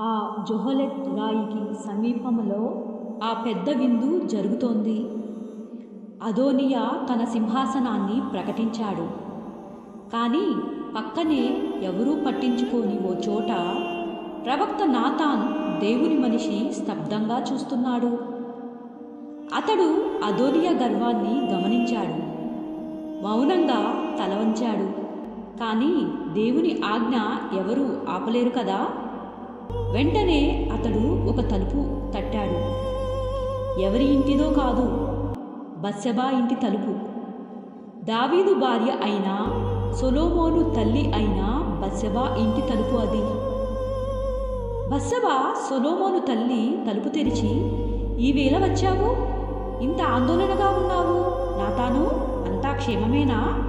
ఆ జొహలెట్ రాయికి సమీపంలో ఆ పెద్ద విందు జరుగుతోంది. అదోనియా తన సింహాసనాన్ని ప్రకటించాడు. కానీ పక్కనే ఎవరూ పట్టించుకోని ఓ చోట ప్రవక్త నాతాన్ దేవుని మనిషి స్తబ్దంగా చూస్తున్నాడు. అతడు అదోనియా గర్వాన్ని గమనించాడు. మౌనంగా తలవంచాడు. కానీ దేవుని ఆజ్ఞ ఎవరూ ఆపలేరు కదా? వెంటనే అతడు ఒక తలుపు తట్టాడు. ఎవరి ఇంటిదో కాదు బస్సెబా ఇంటి తలుపు. దావీదు భార్య అయిన సొలోమోను తల్లి అయిన బస్సెబా ఇంటి తలుపు అది. బస్సెబా సొలోమోను తల్లి తలుపు తెరిచి ఈవేళ వచ్చావు? ఇంత ఆందోళనగా ఉన్నావు? నాతాను అంతా క్షేమమేనా?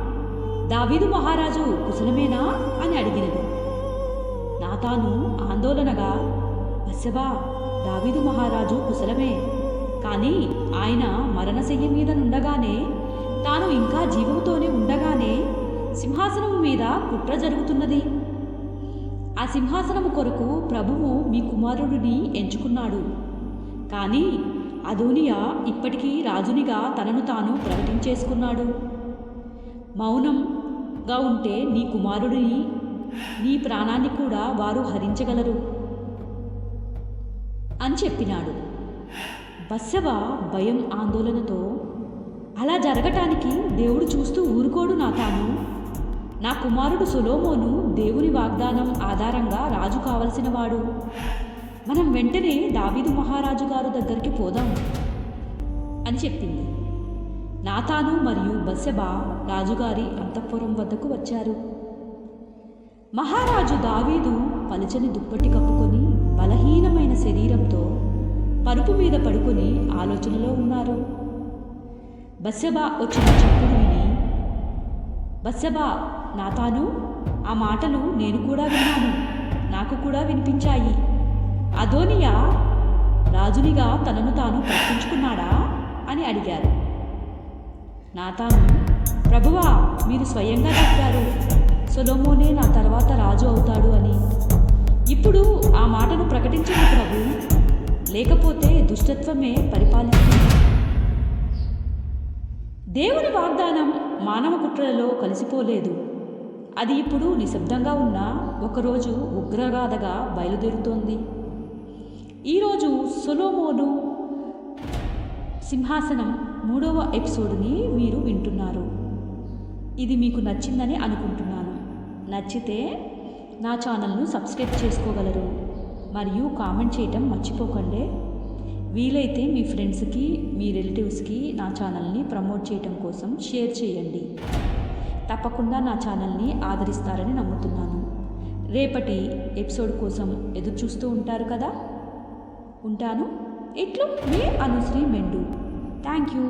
దావీదు మహారాజు కుశలమేనా? అని అడిగినది. తాను ఆందోళనగా బస్సెబా దావీదు మహారాజు కుశలమే. కానీ ఆయన మరణశయ్య మీద నుండగానే తాను ఇంకా జీవముతోనే ఉండగానే సింహాసనం మీద కుట్ర జరుగుతున్నది. ఆ సింహాసనము కొరకు ప్రభువు మీ కుమారుడిని ఎంచుకున్నాడు. కానీ అదోనియా ఇప్పటికీ రాజునిగా తనను తాను ప్రకటించేసుకున్నాడు. మౌనంగా ఉంటే నీ కుమారుడిని నీ ప్రాణాన్ని కూడా వారు హరించగలరు. అని చెప్పినాడు. బస్సవ భయం ఆందోళనతో అలా జరగటానికి దేవుడు చూస్తూ ఊరుకోడు నా తాను నా కుమారుడు సులోమోను దేవుని వాగ్దానం ఆధారంగా రాజు కావలసిన వాడు మనం వెంటనే దావీదు మహారాజు గారు దగ్గరికి పోదాం అని చెప్పింది. నాతాను మరియు బస్సెబా రాజుగారి అంతఃపురం వద్దకు వచ్చారు. మహారాజు దావీదు పలుచని దుప్పటి కప్పుకొని బలహీనమైన శరీరంతో పరుపు మీద పడుకుని ఆలోచనలో ఉన్నారు. బస్సబా వచ్చిన చెప్పుడు విని బస్సబా నాతాను ఆ మాటలు నేను కూడా విన్నాను. నాకు కూడా వినిపించాయి. అదోనియా రాజునిగా తనను తాను ప్రకటించుకున్నాడా అని అడిగారు. నాతాను ప్రభువా మీరు స్వయంగా చెప్పారు. సొలోమోనే నా తర్వాత రాజు అవుతాడు అని. ఇప్పుడు ఆ మాటను ప్రకటించండి ప్రభు లేకపోతే దుష్టత్వమే పరిపాలిస్తుంది. దేవుని వాగ్దానం మానవ కుట్రలలో కలిసిపోలేదు. అది ఇప్పుడు నిశ్శబ్దంగా ఉన్న ఒకరోజు ఉగ్రగాథగా బయలుదేరుతోంది. ఈరోజు సొలోమోను సింహాసనం మూడవ ఎపిసోడ్ని మీరు వింటున్నారు. ఇది మీకు నచ్చిందని అనుకుంటున్నాను. నచ్చితే నా ఛానల్ను సబ్స్క్రైబ్ చేసుకోగలరు మరియు కామెంట్ చేయటం మర్చిపోకండి. వీలైతే మీ ఫ్రెండ్స్కి మీ రిలేటివ్స్కి నా ఛానల్ని ప్రమోట్ చేయటం కోసం షేర్ చేయండి. తప్పకుండా నా ఛానల్ని ఆదరిస్తారని నమ్ముతున్నాను. రేపటి ఎపిసోడ్ కోసం ఎదురు చూస్తూ ఉంటారు కదా? ఉంటాను. ఇట్లు మీ అనుశ్రీ మెండు. Thank you.